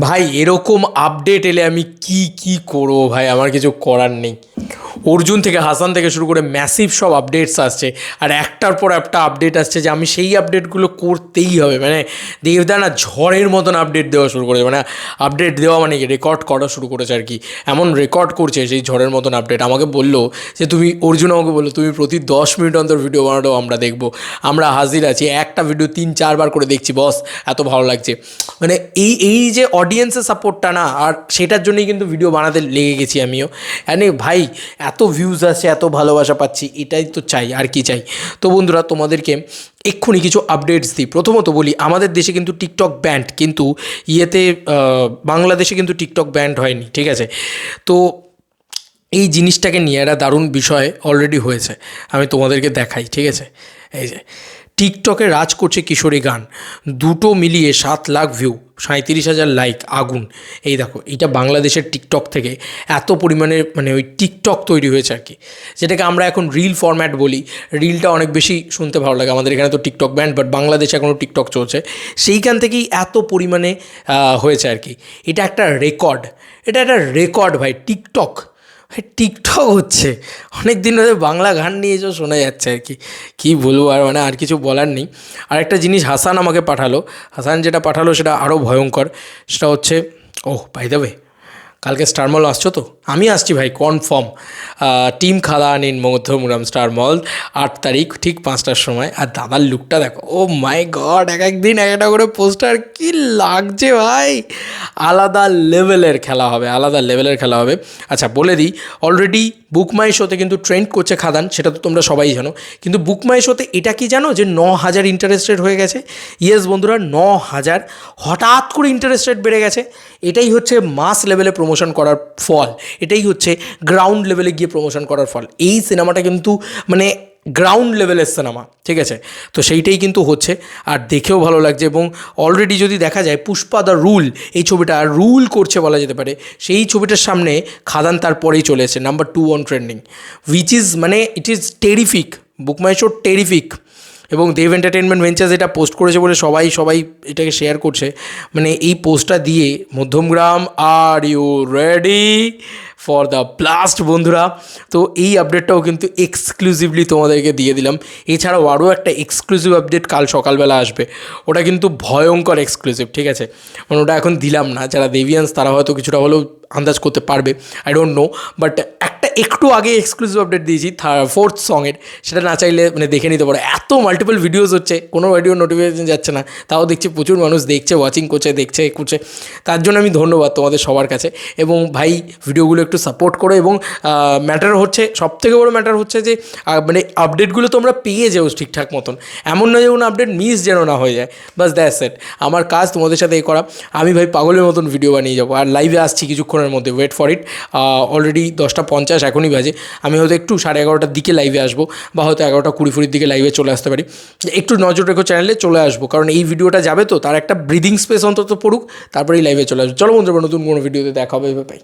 ভাই, এরকম আপডেট এলে আমি কি কি করব ভাই? আমার কিছু করার নেই। অর্জুন থেকে হাসান থেকে শুরু করে ম্যাসিভ সব আপডেটস আসছে। আর একটার পর একটা আপডেট আসছে যে আমি সেই আপডেটগুলো করতেই হবে। মানে দেবদা না ঝড়ের মতন আপডেট দেওয়া শুরু করেছে। মানে আপডেট দেওয়া মানে রেকর্ড করা শুরু করেছে আর কি। এমন রেকর্ড করছে সেই ঝড়ের মতন আপডেট আমাকে বলল যে, তুমি অর্জুন আমাকে বলল, তুমি প্রতি দশ মিনিট অন্তর ভিডিও বানাও আমরা দেখব। আমরা হাজির আছি। একটা ভিডিও তিন, চারবার করে দেখছি। বস, এত ভালো লাগছে। মানে এই এই যে অডিয়েন্সের সাপোর্টটা না, আর সেটার জন্যই কিন্তু ভিডিও বানাতে লেগে গেছি আমিও। মানে ভাই, এত ভিউজ আসছে এত ভালোবাসা পাচ্ছি, এটাই তো চাই, আর কি চাই? তো বন্ধুরা, তোমাদেরকে এক্ষুনি কিছু আপডেটস দিই। প্রথমত বলি, আমাদের দেশে কিন্তু টিকটক ব্যান্ড কিন্তু ইয়েতে বাংলাদেশে কিন্তু টিকটক ব্যান্ড হয়নি, ঠিক আছে? তো এই জিনিসটাকে নিয়ে একটা দারুণ বিষয় অলরেডি হয়েছে, আমি তোমাদেরকে দেখাই, ঠিক আছে? এই যে টিকটকে রাজ করছে কিশোরী গান। দুটো মিলিয়ে সাত লাখ ভিউ সাঁত্রিশ হাজার লাইক আগুন। এই দেখো, এটা বাংলাদেশের টিকটক থেকে এত পরিমাণে মানে ওই টিকটক তৈরি হয়েছে আর কি। যেটাকে আমরা এখন রিল ফরম্যাট বলি। রিলটা অনেক বেশি শুনতে ভালো লাগে। আমাদের এখানে তো টিকটক ব্যান্ড বাট বাংলাদেশে এখনও টিকটক চলছে। সেইখান থেকেই এত পরিমাণে হয়েছে আর কি। এটা একটা রেকর্ড এটা একটা রেকর্ড ভাই, টিকটক। টিকটক হচ্ছে। অনেক দিন ধরে বাংলা গান নিয়ে এসেও শোনা যাচ্ছে আর কি। কী বলব আর মানে আর কিছু বলার নেই। আর একটা জিনিস হাসান আমাকে পাঠালো। হাসান যেটা পাঠালো সেটা আরও ভয়ঙ্কর। সেটা হচ্ছে ও বাই দেবে কালকে স্টার মল আসছো তো? আমি আসছি ভাই কনফার্ম টিম খাদা নিন মধ্যমুরাম স্টার মল আট তারিখ, ঠিক পাঁচটার সময়। আর দাদার লুকটা দেখো ও মাই গড এক একদিন এক একটা করে পোস্টার কি লাগছে ভাই! আলাদা লেভেলের খেলা হবে, আলাদা লেভেলের খেলা হবে। আচ্ছা বলে দিই অলরেডি বুক মাই শোতে কিন্তু ট্রেন্ড করছে খাদান, সেটা তো তোমরা সবাই জানো। কিন্তু বুক মাই শোতে এটা কি জানো যে ন হাজার ইন্টারেস্ট রেট হয়ে গেছে? ইয়েস বন্ধুরা, ন হাজার হঠাৎ করে ইন্টারেস্ট রেট বেড়ে গেছে। এটাই হচ্ছে মাস লেভেলে প্রমোশন করার ফল। এটাই হচ্ছে গ্রাউন্ড লেভেলে গিয়ে প্রমোশন করার ফল। এই সিনেমাটা কিন্তু মানে গ্রাউন্ড লেভেলের সিনেমা ঠিক আছে? তো সেইটাই কিন্তু হচ্ছে, আর দেখেও ভালো লাগছে এবং অলরেডি যদি দেখা যায় পুষ্পা দ্য রুল, এই ছবিটা রুল করছে বলা যেতে পারে, সেই ছবিটার সামনে খাদান তারপরেই চলে এসেছে number two on trending which is মানে it is terrific BookMyShow terrific এবং দেব এন্টারটেনমেন্ট ভেঞ্চার্স এটা পোস্ট করেছে বলে সবাই সবাই এটাকে শেয়ার করছে। মানে এই পোস্টটা দিয়ে Madhyamgram are you ready for the blast বন্ধুরা? তো এই আপডেটটাও কিন্তু এক্সক্লুসিভলি তোমাদেরকে দিয়ে দিলাম। এছাড়াও আরও একটা এক্সক্লুসিভ আপডেট কাল সকালবেলা আসবে। ওটা কিন্তু ভয়ঙ্কর এক্সক্লুসিভ ঠিক আছে? মানে ওটা এখন দিলাম না। যারা দেভিয়ান্স তারা হয়তো কিছুটা হলেও আন্দাজ করতে পারবে। আই ডোন্ট নো বাট একটা আগে এক্সক্লুসিভ আপডেট দিয়েছি ফোর্থ সঙের সেটা না চাইলে মানে দেখে নিতে পারো। এত মাল্টিপল ভিডিওস হচ্ছে, কোনো ভিডিও নোটিফিকেশন যাচ্ছে না। তাও দেখছি প্রচুর মানুষ দেখছে ওয়াচিং করছে, দেখছে, করছে। তার জন্য আমি ধন্যবাদ তোমাদের সবার কাছে। এবং ভাই ভিডিওগুলো একটু সাপোর্ট করো এবং ম্যাটার হচ্ছে সব থেকে বড়ো ম্যাটার হচ্ছে যে মানে আপডেটগুলো তোমরা পেয়ে যাও ঠিকঠাক মতন। এমন না যে কোনো আপডেট মিস যেন না হয়ে যায়। বাস দ্যাট সেট আমার কাজ তোমাদের সাথে এ করা। আমি ভাই পাগলের মতন ভিডিও বানিয়ে যাব। আর লাইভে আসছি কিছুক্ষণের মধ্যে। ওয়েট ফর ইট অলরেডি দশটা পঞ্চাশ এখনই বাজে। আমি হয়তো একটু সাড়ে এগারোটার দিকে লাইভে আসব বা হয়তো এগারোটা কুড়ি ফুড়ির দিকে লাইভে চলে আসতে পারি। একটু নজর রেখো চ্যানেলে চলে আসব। কারণ এই ভিডিওটা যাবে তো, তার একটা ব্রিদিং স্পেস অন্তত পড়ুক, তারপরেই লাইভে চলে আসব। চলো বন্ধুরা, নতুন কোনো ভিডিওতে দেখা হবে পাই